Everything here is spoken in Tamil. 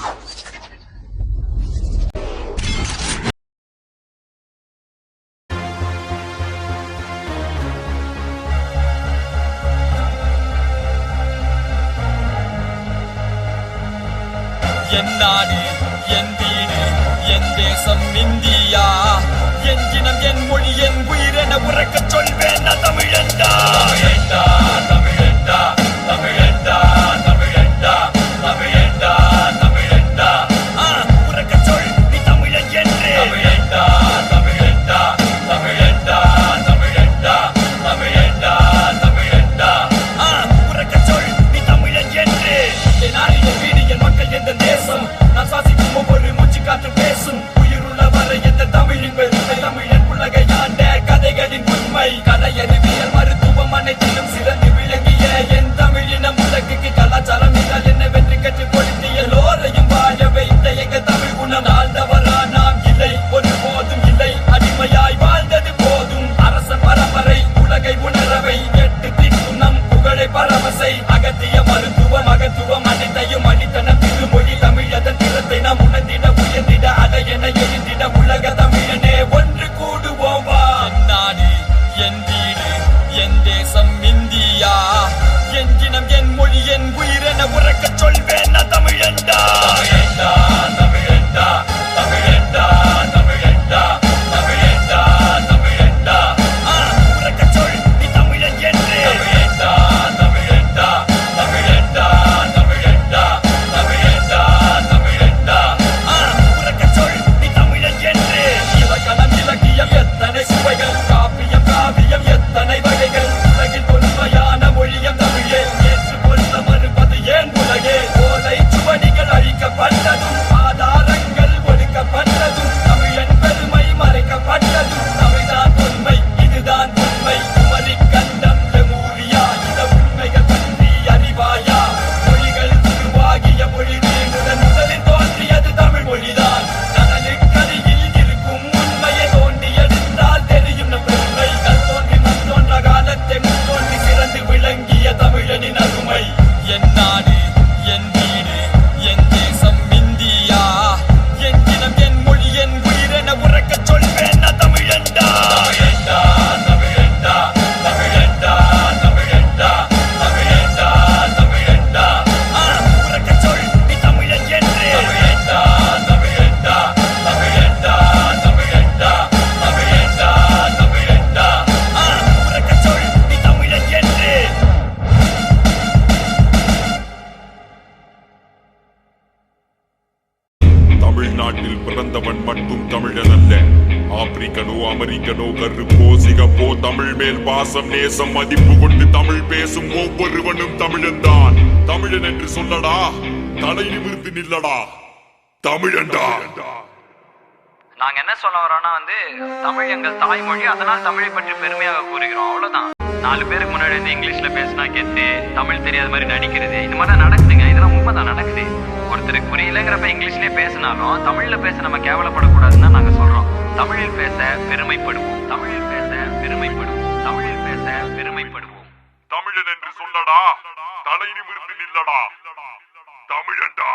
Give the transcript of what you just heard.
เ哪里น地里，烟的นี้呀ย็น烟，我的นี่ in the nesum தமிழ்நாட்டில் பிறந்தவன் மட்டும் தமிழன் அல்ல ஆப்பிரிக்கனோ அமெரிக்கனோ கருப்போ சிகப்போ தமிழ் மேல் பாசம் நேசம் மதிப்பு கொண்டு தமிழ் பேசும் ஒவ்வொருவனும் தமிழன் தான் தமிழன் என்று சொல்லடா தலை நிமிர்ந்து நில்லடா. தமிழன் நாங்க என்ன சொல்ல வரோம்னா வந்து தமிழ் எங்கள் தாய்மொழி அதனால் தமிழை பற்றி பெருமையாக கூறுகிறோம். அவ்வளவுதான். நாலு பேருக்கு முன்னாடி வந்து இங்கிலீஷ்ல பேசினா கெத்து தமிழ் தெரியாத மாதிரி நடிக்கிறது இந்த மாதிரி நடக்குதுங்க. இதெல்லாம் உண்மைதான் நடக்குது. முழுமையாக இங்கிலீஷ்லேயே பேசினாலும் தமிழில் பேச நம்ம கேவலப்படக்கூடாதுன்னு நாங்க சொல்றோம். தமிழில் பேச பெருமைப்படுவோம். தமிழில் பேச பெருமைப்படுவோம். தமிழில் பேச பெருமைப்படுவோம். தமிழன் என்று சொல்லடா தலை நிமிர்ந்து நில்லடா. தமிழன்டா